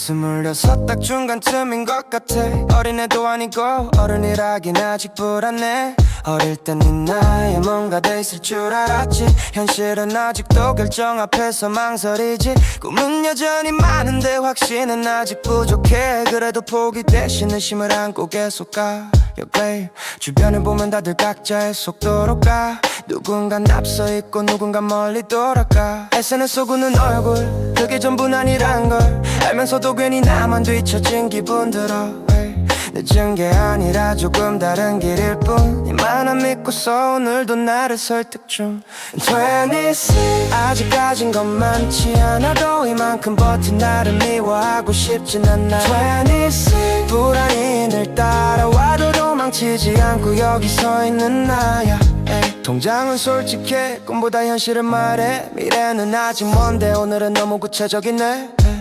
스물여섯 딱 중간쯤인 것 같아. 어린애도 아니고 어른이라긴 아직 불안해. 어릴 땐네 나이에 뭔가 돼 있을 줄 알았지. 현실은 아직도 결정 앞에서 망설이지. 꿈은 여전히 많은데 확신은 아직 부족해. 그래도 포기 대신 의심을 안고 계속 가. Yeah, babe. 주변을 보면 다들 각자의 속도로 가. 누군간 앞서 있고 누군가 멀리 돌아가. 애쓰는 속우는 얼굴 걸 알면서도 괜히 나만 뒤처진 기분 들어. 늦은 게 아니라 조금 다른 길일 뿐 이만한 믿고서 오늘도 나를 설득 중 26 아직 가진 건 많지 않아도 이만큼 버틴 나를 미워하고 싶진 않아 26 불안이 늘 따라와도 도망치지 않고 여기 서 있는 나야. 통장은 솔직해 꿈보다 현실을 말해 미래는 아직 먼데 오늘은 너무 구체적이네 에이.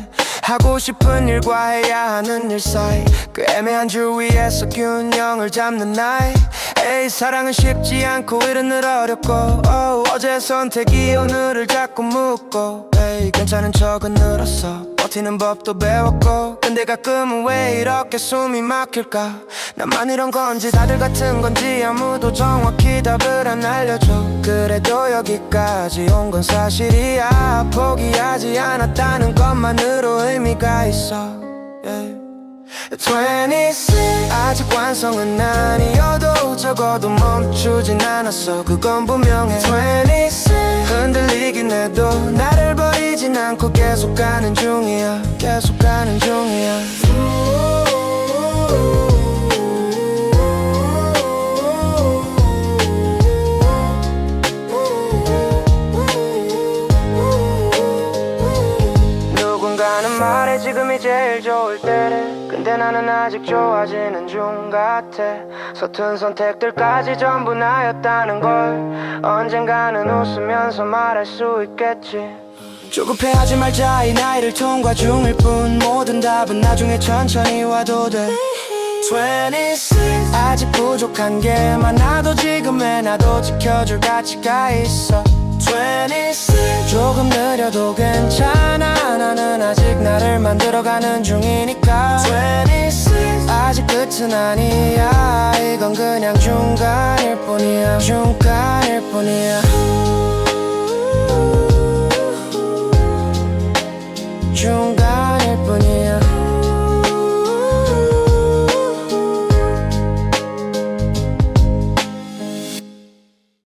하고 싶은 일과 해야 하는 일 사이. 그 애매한 줄 위에서 균형을 잡는 나이. 에이 사랑은 쉽지 않고 늘 어렵고 oh, 어제 선택이 오늘을 자꾸 묻고 에이 괜찮은 척은 늘었어. 버티는 법도 배웠고. 근데 가끔은 왜 이렇게 숨이 막힐까? 나만 이런 건지 다들 같은 건지 아무도 정확히 답을 안 알려줘. 그래도 여기까지 온 건 사실이야. 포기하지 않았다는 것만으로 의미가 있어. Yeah. 26 아직 완성은 아니어도 적어도 멈추진 않았어. 그건 분명해. 26 흔들리긴 해도 나를 버리진 않고 계속 가는 중이야. 계속 가는 중이야. 누군가는 말해 지금이 제일 좋을 때래 근데 나는 아직 좋아지는 중 같아. 서툰 선택들까지 전부 나였다는 걸 언젠가는 웃으면서 말할 수 있겠지. 조급해하지 말자 이 나이를 통과 중일 뿐. 모든 답은 나중에 천천히 와도 돼. 26 아직 부족한 게 많아도 지금의 나도 지켜줄 가치가 있어. 26 조금 느려도 괜찮아. 나는 아직 나를 만들어가는 중이니까. 26 아직 끝은 아니야. 이건 그냥 중간일 뿐이야. 중간일 뿐이야